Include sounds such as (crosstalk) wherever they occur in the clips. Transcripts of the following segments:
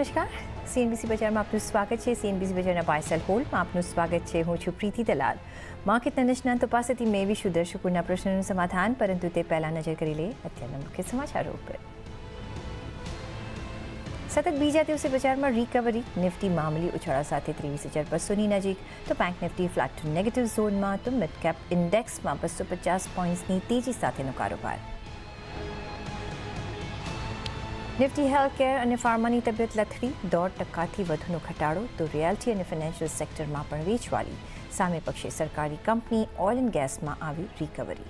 નમસ્કાર. સીએનબીસી બજારમાં આપનું સ્વાગત છે. સીએનબીસી બજારના પાર્સલ હોલમાં આપનું સ્વાગત છે. હું છું પ્રીતિ દલાલ. માર્કેટના નિષ્ણાંતો પાસેથી મેળવીશું દર્શકોના પ્રશ્નોનું સમાધાન, પરંતુ તે પહેલા નજર કરી લઈએ અત્યારના મુખ્ય સમાચારો ઉપર. સતત બીજા દિવસે બજારમાં રિકવરી નિફ્ટી મામૂલી ઉછાળા સાથે ત્રેવીસ હજાર બસોની નજીક. તો બેંક નિફ્ટી ફ્લેટ નેગેટિવ ઝોનમાં તો મિડકેપ ઇન્ડેક્સમાં બસો પચાસ પોઈન્ટ્સની તેજી સાથેનો કારોબાર. નિફ્ટી હેલ્થ કેર અને ફાર્માની તબિયત લથડી, દોઢ ટકાથી વધુનો ઘટાડો તો રિયાલિટી અને ફાઇનાન્શિયલ સેક્ટરમાં પણ વેચવાલી. સામે પક્ષે સરકારી કંપની ઓઇલ એન્ડ ગેસમાં આવી રિકવરી.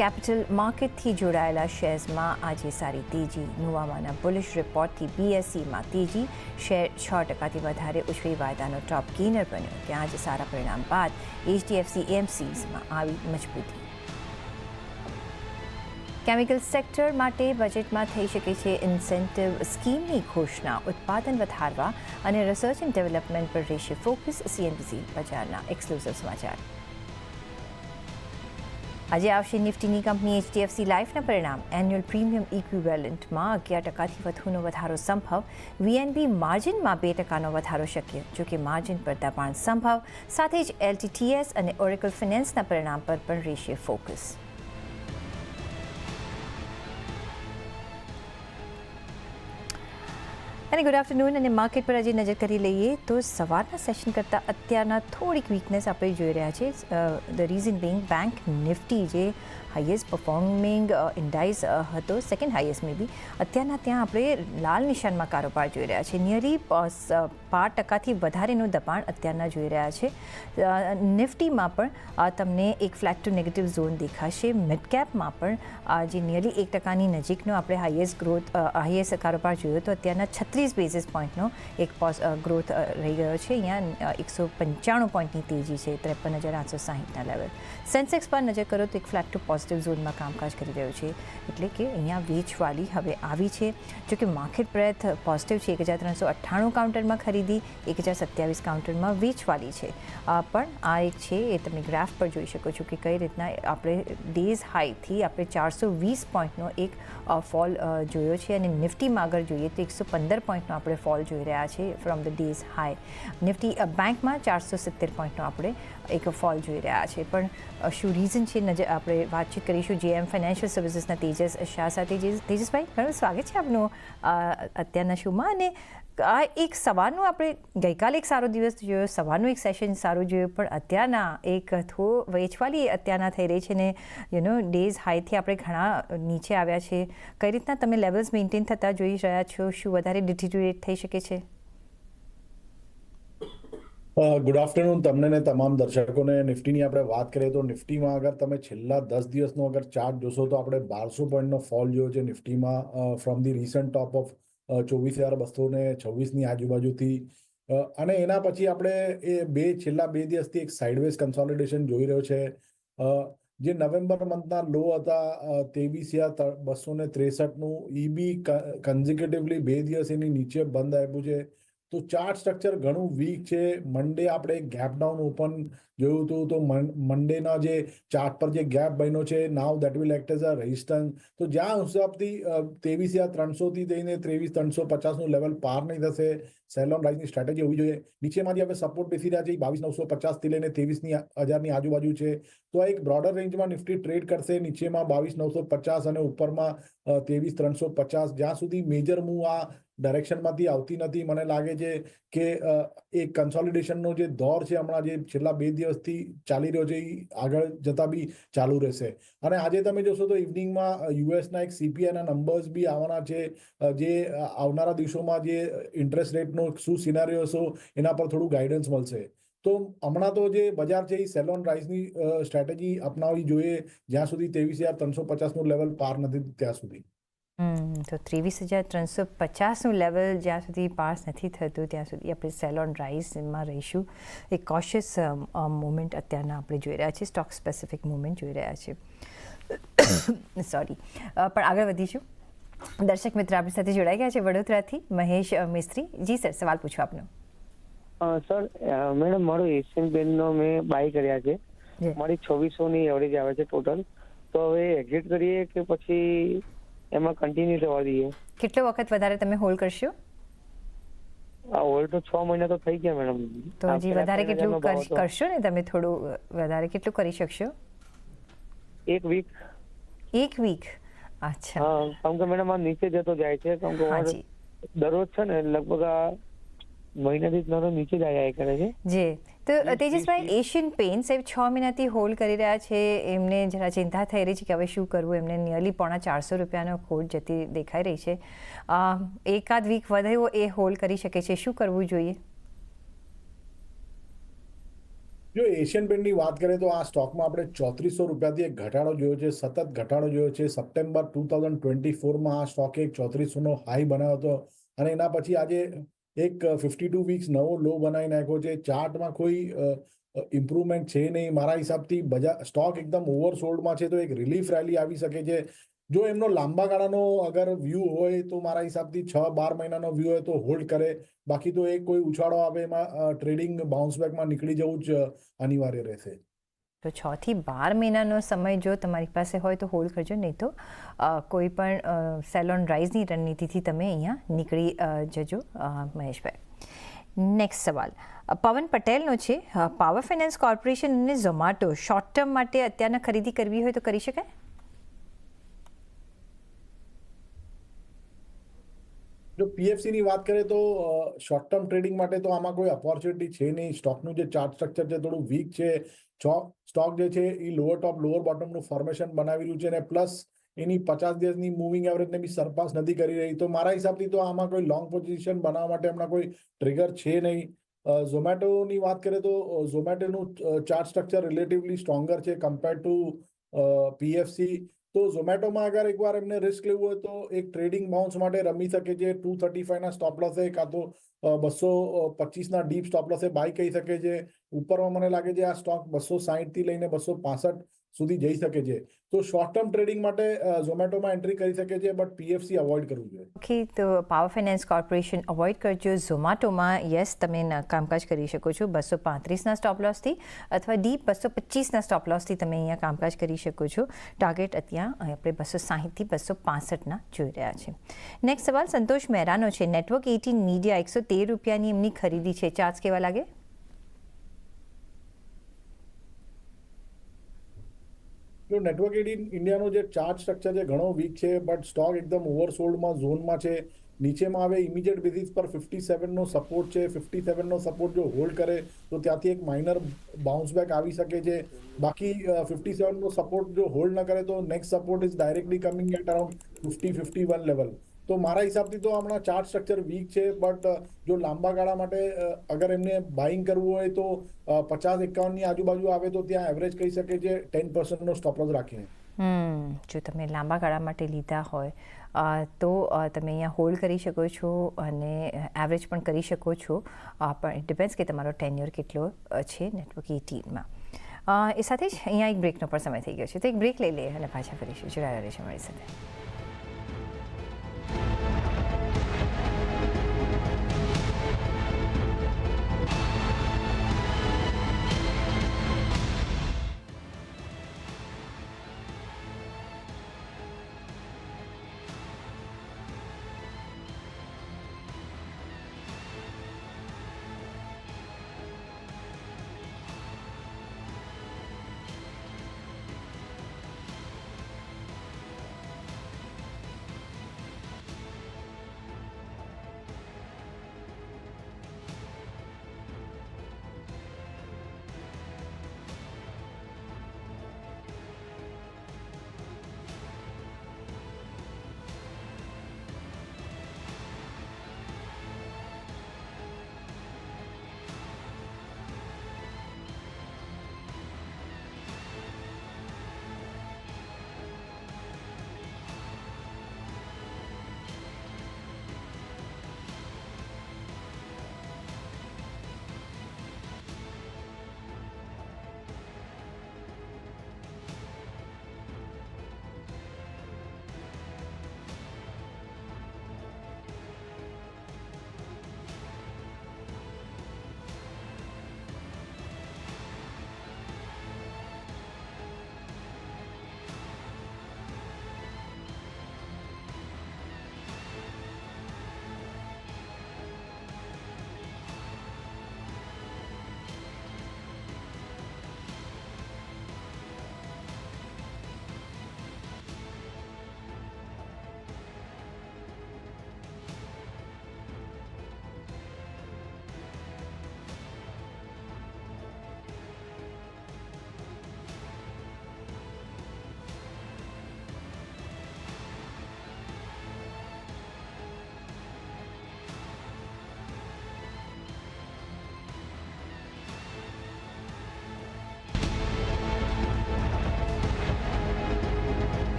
કેપિટલ માર્કેટથી જોડાયેલા શેર્સમાં આજે સારી તેજી. નુવામાના બુલિશ રિપોર્ટથી બીએસસીમાં તેજી. શેર છ ટકાથી વધારે ઉછળી વાયદાનો ટોપ ગેનર બન્યો, ત્યાં આજે સારા પરિણામ બાદ એચડીએફસી એમસીઝમાં આવી મજબૂતી. કેમિકલ સેક્ટર માટે બજેટમાં થઈ શકે છે ઇન્સેન્ટિવ સ્કીમની ઘોષણા, ઉત્પાદન વધારવા અને રિસર્ચ એન્ડ ડેવલપમેન્ટ પર રહેશે ફોકસ સીએનબીસી બજારના એક્સક્લુઝિવ સમાચાર. આજે આવશે નિફ્ટીની કંપની એચડીએફસી લાઈફના પરિણામ. એન્યુઅલ પ્રીમિયમ ઇક્વિવેલન્ટમાં અગિયાર ટકાથી વધુનો વધારો સંભવ. વીએનબી માર્જિનમાં બે ટકાનો વધારો શક્ય, જોકે માર્જિન પર દબાણ સંભવ. સાથે જ એલટીટીએસ અને ઓરેકલ ફિનાન્સના પરિણામ પર પણ રહેશે ફોકસ. અને ગુડ આફ્ટરનૂન અને માર્કેટ પર આજે નજર કરી લઈએ તો સવારના સેશન કરતાં અત્યારના થોડીક વીકનેસ આપણે જોઈ રહ્યા છે the reason being bank Nifty જે હાઈએસ્ટ પરફોર્મિંગ ઇન્ડાઇઝ હતો સેકન્ડ હાઈએસ્ટ મે બી અત્યારના ત્યાં આપણે લાલ નિશાનમાં કારોબાર જોઈ રહ્યા છે નિયરલી પાંચ ટકાથી વધારેનું દબાણ અત્યારના જોઈ રહ્યા છે. નિફ્ટીમાં પણ તમને એક ફ્લેટ ટુ નેગેટિવ ઝોન દેખાશે. મિડ કેપમાં પણ જે નિયરલી એક ટકાની નજીકનો આપણે હાઈએસ્ટ ગ્રોથ હાઈએસ્ટ કારોબાર જોયો તો અત્યારના છત્રીસ બેઝિસ પોઈન્ટનો એક ગ્રોથ રહી ગયો છે. અહીંયા એકસો પંચાણું પોઈન્ટની તેજી છે, ત્રેપન હજાર આઠસો સાહીઠના લેવલ સેન્સેક્સ પર નજર કરો તો એક ફ્લેટ ટુ પોઝિટિવ ઝોનમાં કામકાજ કરી રહ્યું છે. એટલે કે અહીંયા વેચવાલી હવે આવી છે. જો કે માર્કેટ બ્રેથ પોઝિટિવ છે, એક હજાર ત્રણસો અઠ્ઠાણું કાઉન્ટરમાં ખરીદી એક હજાર સત્યાવીસ કાઉન્ટરમાં વેચવાની છે. પણ આ એક છે એ તમે ગ્રાફ પર જોઈ શકો છો કે કઈ રીતના આપણે ડેઝ હાઈથી આપણે ચારસો વીસ પોઈન્ટનો એક ફોલ જોયો છે અને નિફ્ટીમાં આગળ જોઈએ તો એકસો પંદર પોઈન્ટનો આપણે ફોલ જોઈ રહ્યા છે from the day's high. Nifty બેંકમાં ચારસો સિત્તેર પોઈન્ટનો આપણે એક ફોલ જોઈ રહ્યા છે. પણ શું રીઝન છે નજર આપણે વાતચીત કરીશું જેએમ ફાઇનાન્શિયલ સર્વિસીસના તેજસ, શાહ સાથે. તેજસભાઈ, ઘણું સ્વાગત છે આપનું અત્યારના શોમાં અને આ એક સવારનું આપણે ગઈકાલે એક સારો દિવસ જોયો, સવારનું એક સેશન સારું જોયું, પણ અત્યારના એક થો વેચવાલી અત્યારના થઈ રહી છે ને યુ ડેઝ હાઈથી આપણે ઘણા નીચે આવ્યા છે. કઈ રીતના તમે લેવલ્સ મેન્ટેન થતા જોઈ રહ્યા છો? શું વધારે ડિટિટ્યુએટ થઈ શકે છે? ગુડ આફ્ટરનૂન તમને ને તમામ દર્શકોને. નિફ્ટીની આપણે વાત કરીએ તો નિફ્ટીમાં અગર તમે છેલ્લા દસ દિવસનો અગર ચાર્ટ જોશો તો આપણે બારસો પોઈન્ટનો ફોલ જોયો છે નિફ્ટીમાં from the recent top of ચોવીસ હજાર બસો છવ્વીસની આજુબાજુથી. અને એના પછી આપણે એ બે, છેલ્લા બે દિવસથી એક સાઇડવેઝ કન્સોલિડેશન જોઈ રહ્યો છે. જે નવેમ્બર મંથના લો હતા ત્રેવીસ હજાર બસો ને ત્રેસઠનું. ઈ બી કન્ઝિક્યુટિવલી બે દિવસ એની નીચે બંધ આપ્યું છે. તો ચાર્ટ સ્ટ્રક્ચર ઘણું વીક છે. મંડે આપણે ગેપ ડાઉન ઓપન જોયું હતું. તો મંડેના જે ચાર્ટ પર જે ગેપ બન્યો છે now that will act as a resistance તો જ્યાં હિસાબથી ત્રેવીસ હજાર ત્રણસોથી જઈને ત્રેવીસ, ત્રણસો પચાસનું લેવલ પાર નહીં થશે. સેલોન રાઇઝની સ્ટ્રેટેજી હોવી જોઈએ. નીચેમાંથી આપણે સપોર્ટ બેસી રહ્યા છે. બાવીસ, નવસો પચાસથી લઈને ત્રેવીસની હજારની આજુબાજુ છે. તો આ એક બ્રોડર રેન્જમાં નિફ્ટી ટ્રેડ કરશે. નીચેમાં બાવીસ, નવસો પચાસ અને ઉપરમાં ત્રેવીસ, ત્રણસો પચાસ જ્યાં સુધી મેજર મૂવ આ ડાયરેક્શનમાંથી આવતી નથી, મને લાગે છે કે એ કન્સોલિડેશનનો જે દોર છે હમણાં જે છેલ્લા બે દિવસથી ચાલી રહ્યો છે એ આગળ જતા બી ચાલુ રહેશે. અને આજે તમે જોશો તો ઇવનિંગમાં યુએસના એક સીપીઆઈના નંબર્સ બી આવવાના છે. જે આવનારા દિવસોમાં જે ઇન્ટરેસ્ટ રેટનો શું સિનારીઓ હશો, એના પર થોડું ગાઈડન્સ મળશે. તો હમણાં તો જે બજાર છે એ સેલોન રાઇસની સ્ટ્રેટેજી અપનાવવી જોઈએ, જ્યાં સુધી ત્રેવીસ હજાર ત્રણસો પચાસનું લેવલ પાર નથી ત્યાં સુધી. તો ત્રેવીસ હજાર ત્રણસો પચાસનું લેવલ જ્યાં સુધી પાસ નથી થતું ત્યાં સુધી આપણે સેલોન રાઇસમાં રહીશું. એક કોશિયસ મુમેન્ટ અત્યારના આપણે જોઈ રહ્યા છીએ સ્ટોક સ્પેસિફિક મુમેન્ટ જોઈ રહ્યા છીએ. (coughs) સોરી પણ આગળ વધીશું. દર્શક મિત્ર આપણી સાથે જોડાઈ ગયા છે વડોદરાથી મહેશ મિસ્ત્રી. જી સર, સવાલ પૂછો આપનો. સર મેડમ મારો એશિયન પેનનો મેં બાય કર્યા છે. મારી છવ્વીસો ની એવરેજ આવે છે ટોટલ તો હવે એક્ઝિટ કરીએ કે પછી એમાં કન્ટિન્યુ થવા દઈએ? કેટલો વખત વધારે તમે હોલ્ડ કરશો? આ હોલ્ડ તો છ મહિના તો થઈ ગયા મેડમ. તો હજી વધારે કેટલું કર- કરશો ને તમે થોડું વધારે કેટલું કરી શકશો? એક વીક એક વીક અચ્છા. હા કેમ કે મેડમ આ નીચે જતો જાય છે. કેમ કે દરરોજ છે ને લગભગ આ મહિનાથી જ નીચે જ આવ્યા કરે છે. જે. તો તેજસભાઈ એશિયન પેઇન્ટ સાહેબ છ મહિનાથી હોલ્ડ કરી રહ્યા છે. એમને જરા ચિંતા થઈ રહી છે કે હવે શું કરવું? એમને નિયરલી પોણા ચારસો રૂપિયાનો ખોટ જતી દેખાઈ રહી છે. એકાદ વીક વધે એ હોલ્ડ કરી શકે છે. શું કરવું જોઈએ? જો એશિયન પેન્ટની વાત કરીએ તો આ સ્ટોકમાં આપણે ચોત્રીસો રૂપિયાથી એક ઘટાડો જોયો છે સતત ઘટાડો જોયો છે. સપ્ટેમ્બર ટુ થાઉઝન્ડ ટ્વેન્ટી ફોરમાં આ સ્ટોકે એક ચોત્રીસોનો હાઈ બનાવ્યો હતો. અને એના પછી આજે એક ફિફ્ટી ટુ વીક્સ નવો લો બનાવી નાખ્યો છે. ચાર્ટમાં કોઈ ઇમ્પ્રુવમેન્ટ છે નહીં. મારા હિસાબથી બજાર સ્ટોક એકદમ ઓવરસોલ્ડમાં છે તો એક રિલીફ રેલી આવી શકે છે. જો એમનો લાંબા ગાળાનો અગર વ્યૂ હોય તો મારા હિસાબથી છ, બાર મહિનાનો વ્યૂ હોય તો હોલ્ડ કરે. બાકી તો એક કોઈ ઉછાળો આવે એમાં ટ્રેડિંગ બાઉન્સ બેકમાં નીકળી જવું જ અનિવાર્ય રહેશે. તો છ થી બાર મહિનાનો સમય જો તમારી પાસે હોય તો હોલ્ડ કરજો, નહીં તો કોઈ પણ સેલોન રાઇઝની રણનીતિથી તમે અહીંયા નીકળી જજો મહેશભાઈ. નેક્સ્ટ સવાલ. પવન પટેલનો છે પાવર ફાઇનાન્સ કોર્પોરેશન અને ઝોમાટો શોર્ટ ટર્મ માટે અત્યારના ખરીદી કરવી હોય તો કરી શકાય? જો પીએફસી ની વાત કરીએ તો શોર્ટ ટર્મ ટ્રેડિંગ માટે તો આમાં કોઈ ઓપોર્ચ્યુનિટી છે નહીં. સ્ટોકનું જે ચાર્ટ સ્ટ્રક્ચર છે થોડું વીક છે. સ્ટોક જે છે એ લોઅર ટોપ લોઅર બોટમનું ફોર્મેશન બનાવી રહ્યું છે અને પ્લસ એની પચાસ દિવસની મૂવિંગ એવરેજને બી સરપાસ નથી કરી રહી. તો મારા હિસાબથી તો આમાં કોઈ લોંગ પોઝિશન બનાવવા માટે હમણાં કોઈ ટ્રિગર છે નહીં. ઝોમેટોની વાત કરીએ તો ઝોમેટોનું ચાર્ટ સ્ટ્રક્ચર રિલેટિવલી સ્ટ્રોંગર છે કમ્પેર ટુ પીએફસી તો ઝોમેટોમાં અગર એકવાર એમને રિસ્ક લેવું હોય તો એક ટ્રેડિંગ બાઉન્સ માટે રમી શકે છે. ટુ થર્ટી ફાઈવના સ્ટોપ લોસે કાં તો બસો પચીસના ડીપ સ્ટોપ લોસે બાય કહી શકે છે. ઉપરમાં મને લાગે છે આ સ્ટોક બસો સાહીઠથી લઈને બસો પાસઠ સુધી જઈ શકે છે. તો શોર્ટ ટર્મ ટ્રેડિંગ માટે ઝોમેટોમાં એન્ટ્રી કરી શકે છે બટ પીએફસી અવોઇડ કરવું જોઈએ. ઓકે, તો પાવર ફાઇનાન્સ કોર્પોરેશન અવોઇડ કરજો. ઝોમાટોમાં યસ તમે કામકાજ કરી શકો છો. બસો પાંત્રીસના સ્ટોપ લોસથી અથવા ડીપ બસો પચીસના સ્ટોપ લોસથી તમે અહીંયા કામકાજ કરી શકો છો. ટાર્ગેટ અત્યાં આપણે બસો સાહીઠથી બસો પાસઠના જોઈ રહ્યા છે. નેક્સ્ટ સવાલ સંતોષ મહેરાનો છે. નેટવર્ક એટીન મીડિયા એકસો તેર રૂપિયાની એમની ખરીદી છે. ચાર્જ કેવા લાગે? જો નેટવર્ક એટીન ઇન્ડિયાનો જે ચાર્જ સ્ટ્રક્ચર છે, ઘણો વીક છે બટ સ્ટોક એકદમ ઓવરસોલ્ડમાં ઝોનમાં છે. નીચેમાં આવે ઇમિડિયેટ બેઝિસ પર ફિફ્ટી સેવનનો સપોર્ટ છે. ફિફ્ટી સેવનનો સપોર્ટ જો હોલ્ડ કરે, તો ત્યાંથી એક માઇનર બાઉન્સ બેક આવી શકે છે. બાકી ફિફ્ટી સેવનનો સપોર્ટ જો હોલ્ડ ન કરે, તો next support is directly coming at around fifty fifty one level તો મારા હિસાબથી તો હમણાં ચાર્ટ સ્ટ્રક્ચર વીક છે બટ જો લાંબા ગાળા માટે અગર એમને બાઇંગ કરવું હોય તો પચાસ એકાવનની આજુબાજુ આવે તો ત્યાં એવરેજ કહી શકે છે ટેન પર્સન્ટનો સ્ટોપલોસ રાખીને. જો તમે લાંબા ગાળા માટે લીધા હોય તો તમે અહીંયા હોલ્ડ કરી શકો છો અને એવરેજ પણ કરી શકો છો. પણ ઇટ ડિપેન્ડ્સ કે તમારો ટેન્યુર કેટલો છે નેટવર્ક એટીનમાં એ સાથે જ અહીંયા એક બ્રેકનો પણ સમય થઈ ગયો છે. તો એક બ્રેક લઈ લઈએ અને પાછા ફરીશું. જોડાયા રહેશે મારી સાથે.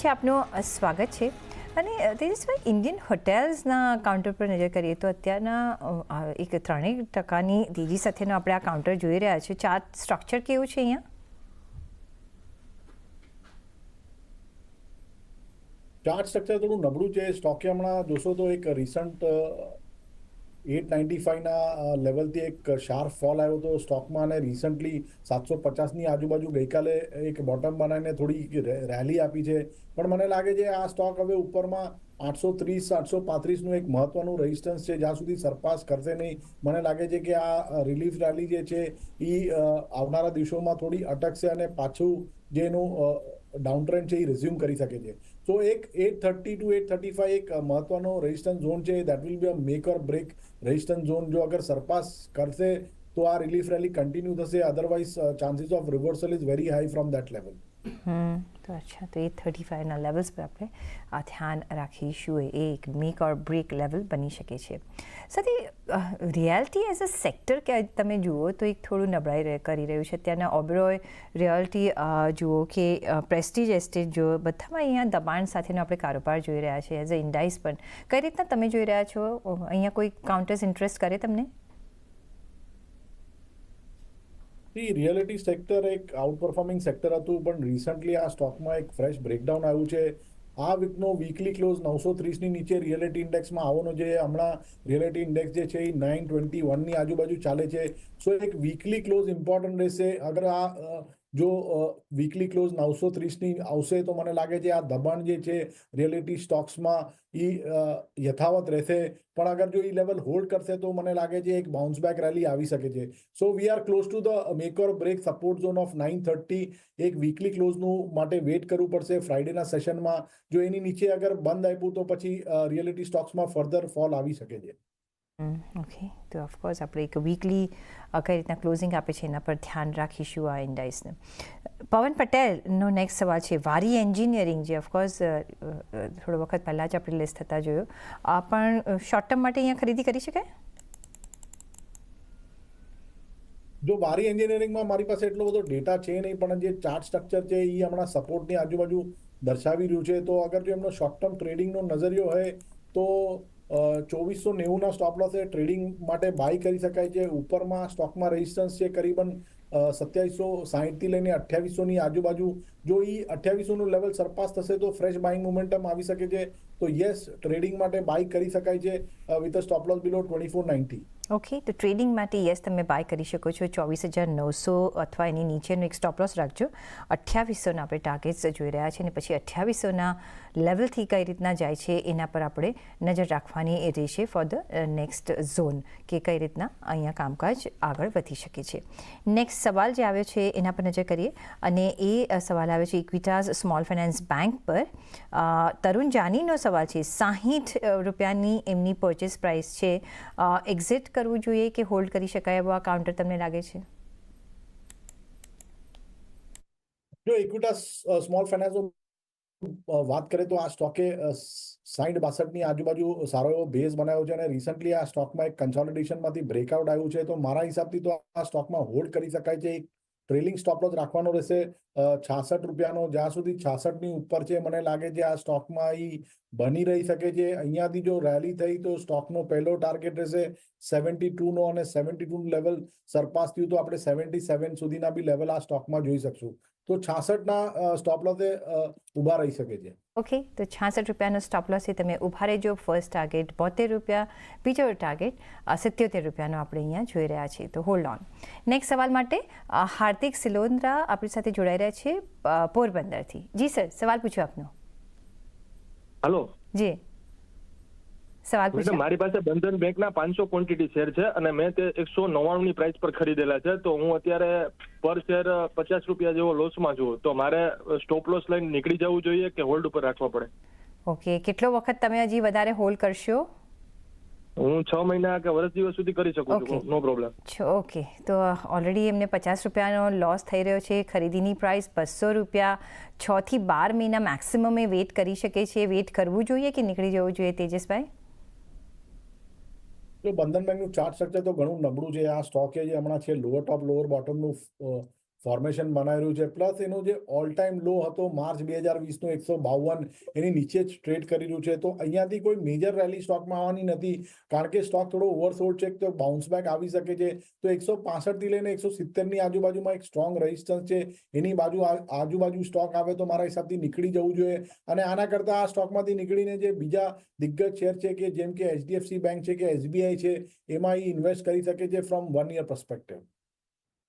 પછી આપનું સ્વાગત છે. અને તેજસભાઈ, ઇન્ડિયન હોટેલ્સના કાઉન્ટર પર નજર કરીએ તો અત્યારના એક ત્રણેક ટકાની તેજી સાથેનો આપણે આ કાઉન્ટર જોઈ રહ્યા છીએ. ચાર્જ સ્ટ્રક્ચર કેવું છે અહીંયા? ચાર્ટ સ્ટ્રક્ચર થોડું નબળું છે. સ્ટોકે હમણાં જોશો તો એક રિસન્ટ એટ નાઇન્ટી ફાઈવના લેવલથી એક શાર્પ ફોલ આવ્યો હતો સ્ટોકમાં અને રિસન્ટલી સાતસો પચાસની આજુબાજુ ગઈકાલે એક બોટમ બનાવીને થોડી રેલી આપી છે. પણ મને લાગે છે આ સ્ટોક હવે ઉપરમાં આઠસો ત્રીસ, આઠસો પાંત્રીસનું એક મહત્વનું રેઝિસ્ટન્સ છે, જ્યાં સુધી સરપાસ કરશે નહીં. મને લાગે છે કે આ રિલીફ રેલી જે છે એ આવનારા દિવસોમાં થોડી અટકશે અને પાછું જે એનું ડાઉન ટ્રેન્ડ છે એ રિઝ્યુમ કરી શકે છે. સો એક at thirty two, at thirty five એક મહત્વનો રેઝિસ્ટન્સ ઝોન છે. That will be a make or break resistance zone જો અગર સરપાસ કરશે, તો આ રિલીફ રેલી કન્ટિન્યુ થશે. Otherwise chances of reversal is very high from that level તો અચ્છા તો એ થર્ટી ફાઇવના લેવલ્સ પર આપણે આ ધ્યાન રાખીશું એ એક મેક ઓર બ્રેક લેવલ બની શકે છે સાથે રિયાલિટી એઝ અ સેક્ટર કે તમે જુઓ તો એક થોડું નબળાઈ કરી રહ્યું છે ત્યાંના ઓબરોય રિયાલિટી જુઓ કે પ્રેસ્ટીજ એસ્ટેટ જુઓ બધામાં અહીંયા દબાણ સાથેનો આપણે કારોબાર જોઈ રહ્યા છીએ એઝ અ ઇન્ડાઇસ પણ કઈ રીતના તમે જોઈ રહ્યા છો અહીંયા કોઈ કાઉન્ટર્સ ઇન્ટરેસ્ટ કરે તમને રિયાલિટી સેક્ટર એક આઉટ પરફોર્મિંગ સેક્ટર હતું, પણ રિસન્ટલી આ સ્ટોકમાં એક ફ્રેશ બ્રેકડાઉન આવ્યું છે. આ વીકનો વીકલી ક્લોઝ નવસો ત્રીસની નીચે રિયલિટી ઇન્ડેક્સમાં આવવાનો જે હમણાં રિયલિટી ઇન્ડેક્સ જે છે એ નાઇન ટ્વેન્ટી વનની આજુબાજુ ચાલે છે. સો એક વીકલી ક્લોઝ ઇમ્પોર્ટન્ટ રહેશે. અગર આ જો વીકલી ક્લોઝ નવસો ત્રીસની આવશે તો મને લાગે છે આ દબાણ જે છે રિયલિટી સ્ટોક્સમાં એ યથાવત રહેશે. પણ અગર જો એ લેવલ હોલ્ડ કરશે તો મને લાગે છે એક બાઉન્સ બેક રેલી આવી શકે છે. So we are close to the make or break support zone of nine thirty એક વીકલી ક્લોઝનું માટે વેઇટ કરવું પડશે ફ્રાઇડેના સેશનમાં જો એની નીચે અગર બંધ આપ્યું તો પછી રિયલિટી સ્ટોક્સમાં ફર્ધર ફોલ આવી શકે છે. ઓકે તો ઓફકોર્સ આપણે એક વીકલી કઈ રીતના ક્લોઝિંગ આપે છે એના પર ધ્યાન રાખીશું આ ઇન્ડાઇસને પવન પટેલનો નેક્સ્ટ સવાલ છે વારી એન્જિનિયરિંગ જે ઓફકોર્સ થોડો વખત પહેલાં જ આપણે લેસ થતા જોયો આ પણ શોર્ટ ટર્મ માટે અહીંયા ખરીદી કરી શકાય જો વારી એન્જિનિયરિંગમાં મારી પાસે એટલો બધો ડેટા છે નહીં પણ જે ચાર્ટ સ્ટ્રક્ચર છે એ હમણાં સપોર્ટની આજુબાજુ દર્શાવી રહ્યું છે તો અગર જો એમનો શોર્ટ ટર્મ ટ્રેડિંગનો નજરિયો હોય તો ચોવીસો નેવુંના સ્ટોપ લોસે ટ્રેડિંગ માટે બાય કરી શકાય છે. ઉપરમાં સ્ટોકમાં રેઝિસ્ટન્સ છે કરીબન સત્યાવીસો સાહીઠથી લઈને અઠ્યાવીસોની આજુબાજુ. જો એ અઠ્યાવીસોનું લેવલ સરપાસ થશે તો ફ્રેશ બાઇંગ મોમેન્ટમ આવી શકે છે. તો યસ ટ્રેડિંગ માટે બાય કરી શકાય છે with a stop loss below twenty four ninety okay તો ટ્રેડિંગ માટે યસ, તમે બાય કરી શકો છો ચોવીસ હજાર નવસો અથવા એની નીચેનો એક સ્ટોપ લોસ રાખજો. અઠ્યાવીસોના આપણે ટાર્ગેટ્સ જોઈ રહ્યા છે અને પછી અઠ્યાવીસોના લેવલથી કઈ રીતના જાય છે એના પર આપણે નજર રાખવાની એ રહેશે ફોર ધ નેક્સ્ટ ઝોન કે કઈ રીતના અહીંયા કામકાજ આગળ વધી શકે છે. નેક્સ્ટ સવાલ જે આવ્યો છે એના પર નજર કરીએ અને એ સવાલ આવ્યો છે ઇક્વિટાસ સ્મોલ ફાઇનાન્સ બેંક પર. તરુણ જાનીનો સવાલ છે, સાહીઠ રૂપિયાની એમની પરચેસ પ્રાઇસ છે. એક્ઝિટ કરવું જોઈએ કે હોલ્ડ કરી શકાય એવો આ કાઉન્ટર તમને લાગે છે? જો ઇક્વિટા સ્મોલ ફાઇનાન્સ વાત કરીએ તો આ સ્ટોકે સાઈઠ બાસઠની આજુબાજુ સારો એવો બેઝ બનાવ્યો છે અને રિસન્ટલી આ સ્ટોકમાં એક કન્સોલિડેશનમાંથી બ્રેકઆઉટ આવ્યું છે. તો મારા હિસાબથી તો આ સ્ટોકમાં હોલ્ડ કરી શકાય છે. એક ટ્રેલિંગ સ્ટોપ લોસ રાખવાનો રહેશે. છાસઠ રૂપિયાનો, જ્યાં સુધી છાસઠની ઉપર છે, મને લાગે છે આ સ્ટોકમાં એ બની રહી શકે છે. અહીંયાથી જો રેલી થઈ તો સ્ટોકનો પહેલો ટાર્ગેટ રહેશે સેવન્ટી ટુનો અને સેવન્ટી ટુ લેવલ સરપાસ થયું તો આપણે સેવન્ટી સેવન સુધીના બી લેવલ આ સ્ટોકમાં જોઈ શકશું. તો છાસઠના સ્ટોપ લોસે ઊભા રહી શકે છે. ઓકે તો છાસઠ રૂપિયાનો સ્ટોપ લોસથી તમે ઊભા રહેજો. ફર્સ્ટ ટાર્ગેટ બોતેર રૂપિયા બીજો ટાર્ગેટ સિત્યોતેર રૂપિયાનો આપણે અહીંયા જોઈ રહ્યા છીએ. તો હોલ્ડ ઓન નેક્સ્ટ સવાલ માટે હાર્દિક સિલોન્દ્રા આપણી સાથે જોડાઈ રહ્યા છે પોરબંદરથી. જી સર સવાલ પૂછો આપનો. હલો જી. સવાલ પૂછો મારી પાસે બંધન બેંકના પાંચસો ક્વોન્ટિટી શેર છે અને મેં તે એકસો નવ્વાણું ની પ્રાઇસ પર ખરીદેલા છે. તો હું અત્યારે પર શેર પચાસ રૂપિયા જેવો લોસમાં છું. તો મારે સ્ટોપ લોસ લઈને નીકળી જવું જોઈએ કે હોલ્ડ ઉપર રાખવા પડે? ઓકે કેટલો વખત તમે હજી વધારે હોલ્ડ કરશો? હું છ મહિના કે વર્ષ દિવસ સુધી કરી શકું. છું. નો પ્રોબ્લેમ ઓકે તો ઓલરેડી એમને પચાસ રૂપિયાનો લોસ થઈ રહ્યો છે. ખરીદીની પ્રાઇસ બસો રૂપિયા. છ થી બાર મહિના મેક્સિમમ એ વેઇટ કરી શકે છે. વેઇટ કરવું જોઈએ કે નીકળી જવું જોઈએ તેજસભાઈ? જો બંધન બેંકનું ચાર્ટ સ્ટ્રક્ચર તો ઘણું નબળું છે. આ સ્ટોકે જે હમણાં છે લોઅર ટોપ લોઅર બોટમનું ફોર્મેશન બનાવી રહ્યું છે. પ્લસ એનો જે ઓલ ટાઈમ લો હતો, માર્ચ બે હજાર વીસનો એકસો બાવન, એની નીચે જ ટ્રેડ કરી રહ્યું છે. તો અહીંયાથી કોઈ મેજર રેલી સ્ટોકમાં આવવાની નથી. કારણ કે સ્ટોક થોડો ઓવરસોલ્ડ છે, તો બાઉન્સ બેક આવી શકે છે. તો એકસો પાસઠથી લઈને એકસો સિત્તેરની આજુબાજુમાં એક સ્ટ્રોંગ રેઝિસ્ટન્સ છે. એની બાજુ આજુબાજુ સ્ટોક આવે તો મારા હિસાબથી નીકળી જવું જોઈએ. અને આના કરતાં આ સ્ટોકમાંથી નીકળીને જે બીજા દિગ્ગજ શેર છે કે જેમ કે એચડીએફસી બેંક છે કે એસબીઆઈ છે, એમાં એ ઇન્વેસ્ટ કરી શકે છે ફ્રોમ વન યર પર્સપેક્ટિવ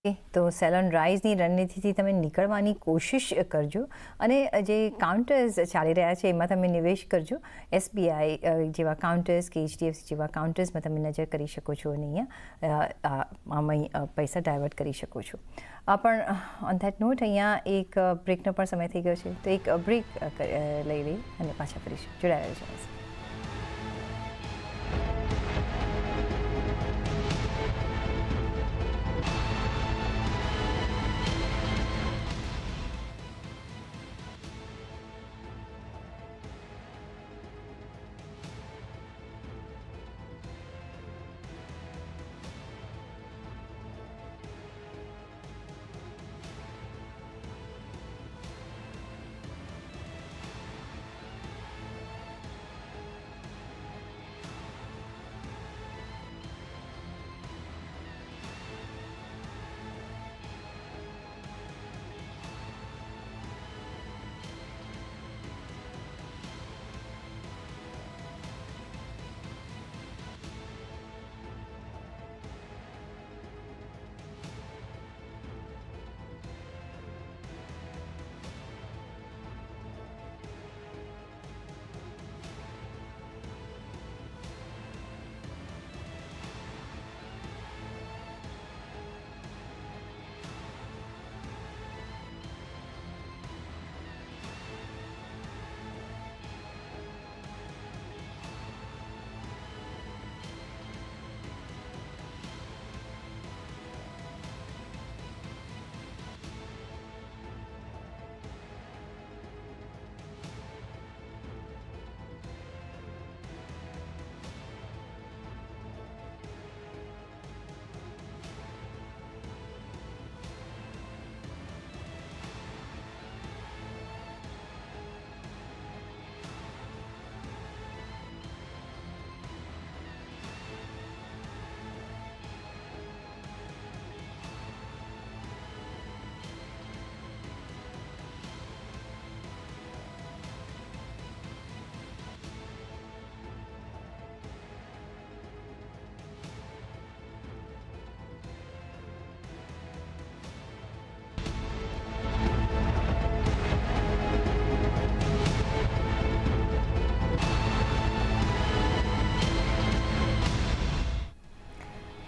તો સેલોન રાઇઝની રણનીતિથી તમે નીકળવાની કોશિશ કરજો અને જે કાઉન્ટર્સ ચાલી રહ્યા છે એમાં તમે નિવેશ કરજો. એસબીઆઈ જેવા કાઉન્ટર્સ કે એચડીએફસી જેવા કાઉન્ટર્સમાં તમે નજર કરી શકો છો અને અહીંયા પૈસા ડાયવર્ટ કરી શકો છો. પણ ઓન ધેટ નોટ અહીંયા એક બ્રેકનો પણ સમય થઈ ગયો છે. તો એક બ્રેક લઈ લઈ અને પાછા ફરીશું. જોડાયેલા છે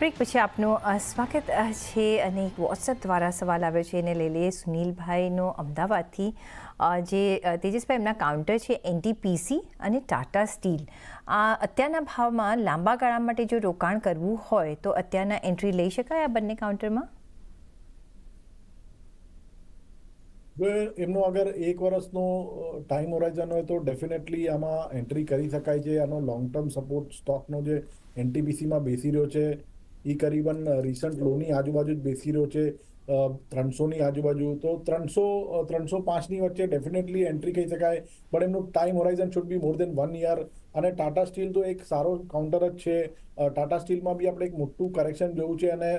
બ્રેક પછી આપનું સ્વાગત છે અને એક વોટ્સએપ દ્વારા સવાલ આવ્યો છે. એને લઈ લઈએ સુનિલભાઈનો અમદાવાદથી. જે તેજસભાઈ એમના કાઉન્ટર છે, એનટીપીસી અને ટાટા સ્ટીલ. આ અત્યારના ભાવમાં લાંબા ગાળા માટે જો રોકાણ કરવું હોય તો અત્યારના એન્ટ્રી લઈ શકાય આ બંને કાઉન્ટરમાં? એમનો અગર એક વર્ષનો ટાઈમ હોરાઇઝન હોય તો ડેફિનેટલી આમાં એન્ટ્રી કરી શકાય છે. આનો લોંગ ટર્મ સપોર્ટ સ્ટોકનો જે એનટીપીસીમાં બેસી રહ્યો છે. એ કરીબન રિસન્ટ લોની આજુબાજુ જ બેસી રહ્યો છે. ત્રણસોની આજુબાજુ તો ત્રણસો ત્રણસો પાંચની વચ્ચે ડેફિનેટલી એન્ટ્રી કહી શકાય. પણ એમનું time horizon should be more than one year અને ટાટા સ્ટીલ તો એક સારો કાઉન્ટર જ છે. ટાટા સ્ટીલમાં બી આપણે એક મોટું કરેક્શન જોયું છે અને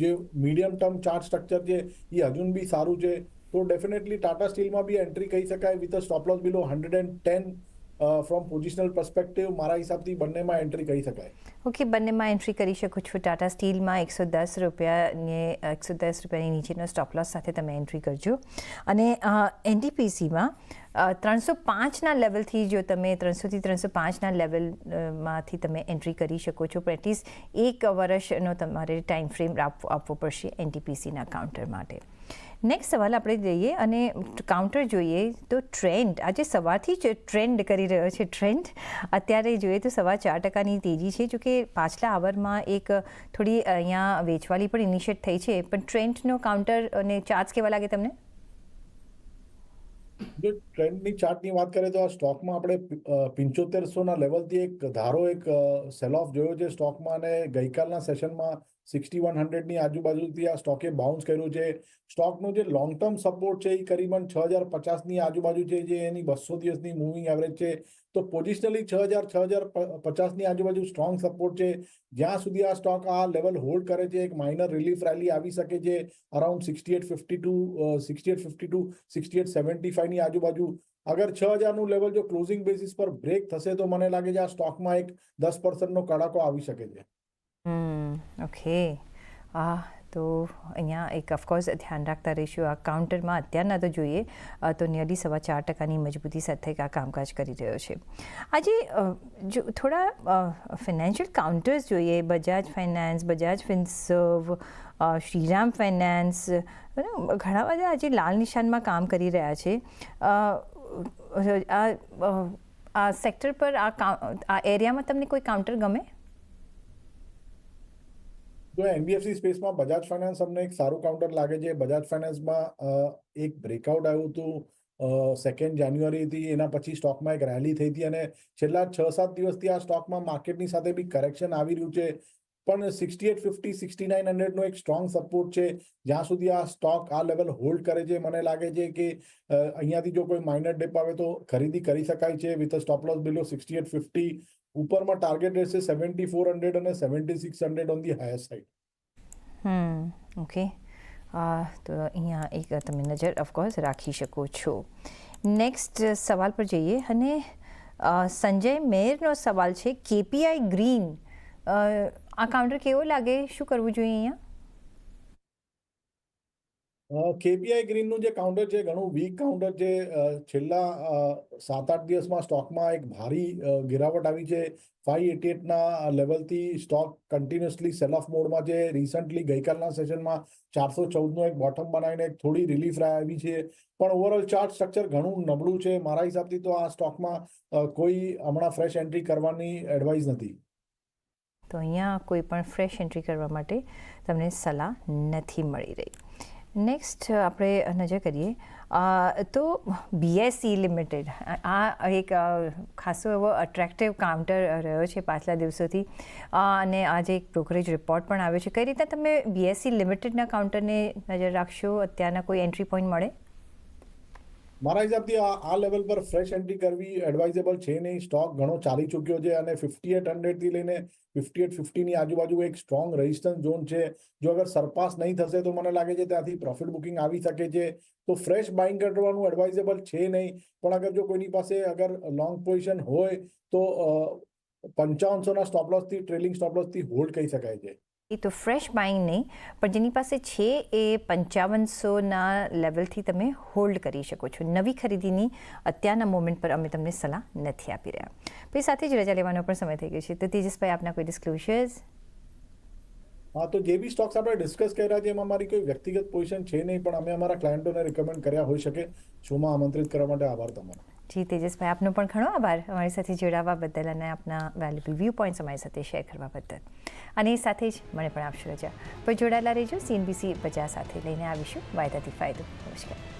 જે મીડિયમ ટર્મ ચાર્ટ સ્ટ્રક્ચર છે, એ હજુ બી સારું છે. તો ડેફિનેટલી ટાટા સ્ટીલમાં બી એન્ટ્રી કહી શકાય with a stop loss below hundred and ten from positional perspective મારા હિસાબથી બંનેમાં એન્ટ્રી કરી શકાય. ઓકે બંનેમાં એન્ટ્રી કરી શકો છો. ટાટા સ્ટીલમાં એકસો દસ રૂપિયાને, એકસો દસ રૂપિયાની નીચેનો સ્ટોપ લોસ સાથે તમે એન્ટ્રી કરજો. અને એનટીપીસીમાં ત્રણસો પાંચના લેવલથી જો તમે ત્રણસોથી ત્રણસો પાંચના લેવલમાંથી તમે એન્ટ્રી કરી શકો છો એટલીસ્ટ એક વર્ષનો તમારે ટાઈમ ફ્રેમ આપવો પડશે એનટીપીસીના કાઉન્ટર માટે. નેક્સ્ટ સવાલ આપણે જઈએ અને કાઉન્ટર જોઈએ તો ટ્રેન્ડ આજે સવારથી જ ટ્રેન્ડ કરી રહ્યો છે ટ્રેન્ડ અત્યારે જોઈએ તો સવા ચાર ટકાની તેજી છે, જો કે પાછલા આવરમાં એક થોડી અહીંયા વેચવાલી પણ ઇનિશિયેટ થઈ છે. પણ ટ્રેન્ડનો કાઉન્ટર અને ચાર્જ કેવા લાગે તમને? જો ટ્રેન્ડની ચાર્ટની વાત કરીએ તો આ સ્ટોકમાં આપણે પંચોતેરસોના લેવલથી એક ધારો એક સેલ ઓફ જોયો છે સ્ટોકમાં અને ગઈકાલના સેશનમાં સિક્સટી વન હંડ્રેડની આજુબાજુથી આ સ્ટોકે બાઉન્સ કર્યું છે. સ્ટોકનો જે લોંગ ટર્મ સપોર્ટ છે એ કરીબન છ હજાર પચાસની આજુબાજુ છે જે એની બસો દિવસની મૂવિંગ એવરેજ છે. તો પોઝિશનલી છ હજાર છ હજાર પચાસની આજુબાજુ સ્ટ્રોંગ સપોર્ટ છે. જ્યાં સુધી આ સ્ટોક આ લેવલ હોલ્ડ કરે છે, એક માઇનર રિલીફ રેલી આવી શકે છે around sixty eight fifty two sixty eight fifty two sixty eight seventy ફાઈવની આજુબાજુ. અગર છ હજારનું લેવલ જો ક્લોઝિંગ બેસિસ પર બ્રેક થશે તો મને લાગે છે આ સ્ટોકમાં એક દસ પર્સન્ટનો કડાકો આવી શકે છે. ઓકે આ તો અહીંયા એક ઓફકોર્સ ધ્યાન રાખતા રહીશું. આ કાઉન્ટરમાં અત્યારના તો જોઈએ તો નિયરલી સવા ચાર ટકાની મજબૂતી સાથે આ કામકાજ કરી રહ્યો છે. આજે જો થોડા ફિનાન્શિયલ કાઉન્ટર્સ જોઈએ. Bajaj finance Bajaj Finserv Shriram finance? ઘણા બધા આજે લાલ નિશાનમાં કામ કરી રહ્યા છે. આ આ સેક્ટર પર આ આ એરિયામાં તમને કોઈ કાઉન્ટર ગમે? જો એનબીએફસી સ્પેસમાં બજાજ ફાઇનાન્સ અમને એક સારું કાઉન્ટર લાગે છે. બજાજ ફાઇનાન્સમાં એક બ્રેકઆઉટ આવ્યું હતું સેકન્ડ જાન્યુઆરીથી એના પછી સ્ટોકમાં એક રેલી થઈ હતી અને છેલ્લા છ સાત દિવસથી આ સ્ટોકમાં માર્કેટની સાથે બી કરેક્શન આવી રહ્યું છે. પણ sixty eight fifty sixty nine હંડ્રેડનો એક સ્ટ્રોંગ સપોર્ટ છે. જ્યાં સુધી આ સ્ટોક આ લેવલ હોલ્ડ કરે છે, મને લાગે છે કે અહીંયાથી જો કોઈ માઇનર ડેપ આવે તો ખરીદી કરી શકાય છે. With stop loss below sixty eight fifty ઉપરમાં target રહેશે સેવન્ટી ફોર હંડ્રેડ અને seventy six hundred on the higher side hmm okay તો અહીંયા એક તમે નજર ઓફકોર્સ રાખી શકો છો. નેક્સ્ટ સવાલ પર જઈએ અને સંજય મેયરનો સવાલ છે, કેપીઆઈ ગ્રીન આ કાઉન્ટર કેવો લાગે? શું કરવું જોઈએ અહીંયા? કેપીઆઈ ગ્રીનનું જે કાઉન્ટર છે, ઘણું વીક કાઉન્ટર છે છેલ્લા સાત આઠ દિવસમાં સ્ટોકમાં એક ભારી ગિરાવટ આવી છે. ફાઈવ એટી એટના લેવલથી સ્ટોક કન્ટિન્યુઅસલી સેલ ઓફ મોડમાં છે. રિસન્ટલી ગઈકાલના સેશનમાં ચારસો ચૌદનો એક બોટમ બનાવીને એક થોડી રિલીફ આવી છે. પણ ઓવરઓલ ચાર્ટ સ્ટ્રક્ચર ઘણું નબળું છે. મારા હિસાબથી તો આ સ્ટોકમાં કોઈ હમણાં ફ્રેશ એન્ટ્રી કરવાની એડવાઇસ નથી. તો અહીંયા કોઈ પણ ફ્રેશ એન્ટ્રી કરવા માટે તમને સલાહ નથી મળી રહી. નેક્સ્ટ આપણે નજર કરીએ. તો બીએસસી લિમિટેડ આ એક ખાસો એવો અટ્રેક્ટિવ કાઉન્ટર રહ્યો છે પાછલા દિવસોથી. અને આજે એક બ્રોકરેજ રિપોર્ટ પણ આવ્યો છે. કઈ રીતે તમે બીએસસી લિમિટેડના કાઉન્ટરને નજર રાખશો? અત્યારના કોઈ એન્ટ્રી પોઈન્ટ મળે? મારા હિસાબથી આ આ લેવલ પર ફ્રેશ એન્ટ્રી કરવી એડવાઇઝેબલ છે નહીં. સ્ટોક ઘણો ચાલી ચૂક્યો છે અને ફિફ્ટી એટ હંડ્રેડથી લઈને ફિફ્ટી એટ ફિફ્ટીની આજુબાજુ એક સ્ટ્રોંગ રેઝિસ્ટન્સ ઝોન છે. જો અગર સરપાસ નહીં થશે તો મને લાગે છે ત્યાંથી પ્રોફિટ બુકિંગ આવી શકે છે. તો ફ્રેશ બાઇંગ કરવાનું એડવાઇઝેબલ છે નહીં. પણ અગર જો કોઈની પાસે અગર લોંગ પોઝિશન હોય તો પંચાવનસોના સ્ટોપ લોસથી ટ્રેલિંગ સ્ટોપ લોસથી હોલ્ડ કહી શકાય છે. એ તો ફ્રેશ બાઇંગ નહીં, પણ જેની પાસે છે એ પંચાવનસોના લેવલથી તમે હોલ્ડ કરી શકો છો. નવી ખરીદીની અત્યારના મોમેન્ટ પર અમે તમને સલાહ નથી આપી રહ્યા. પછી સાથે જ રજા લેવાનો પણ સમય થઈ ગયો છે. તો તેજસભાઈ, આપના કોઈ ડિસ્ક્લોઝર્સ હા, તો જે બી સ્ટોક્સ આપણે ડિસ્કસ કર્યા છે, એમાં મારી કોઈ વ્યક્તિગત પોઝિશન છે નહીં, પણ અમે અમારા ક્લાયન્ટોને રિકમેન્ડ કર્યા હોઈ શકે. શોમાં આમંત્રિત કરવા માટે આભાર તમારો. જી, તેજસભાઈ, આપનો પણ ઘણો આભાર અમારી સાથે જોડાવા બદલ અને આપના વેલ્યુબલ વ્યૂ પોઈન્ટ્સ અમારી સાથે શેર કરવા બદલ. અને એ સાથે જ મને પણ આપશો રજા. પણ જોડાયેલા રહેજો સીએનબીસી બજાર સાથે લઈને આવીશું. વાયદાથી ફાયદો. નમસ્કાર.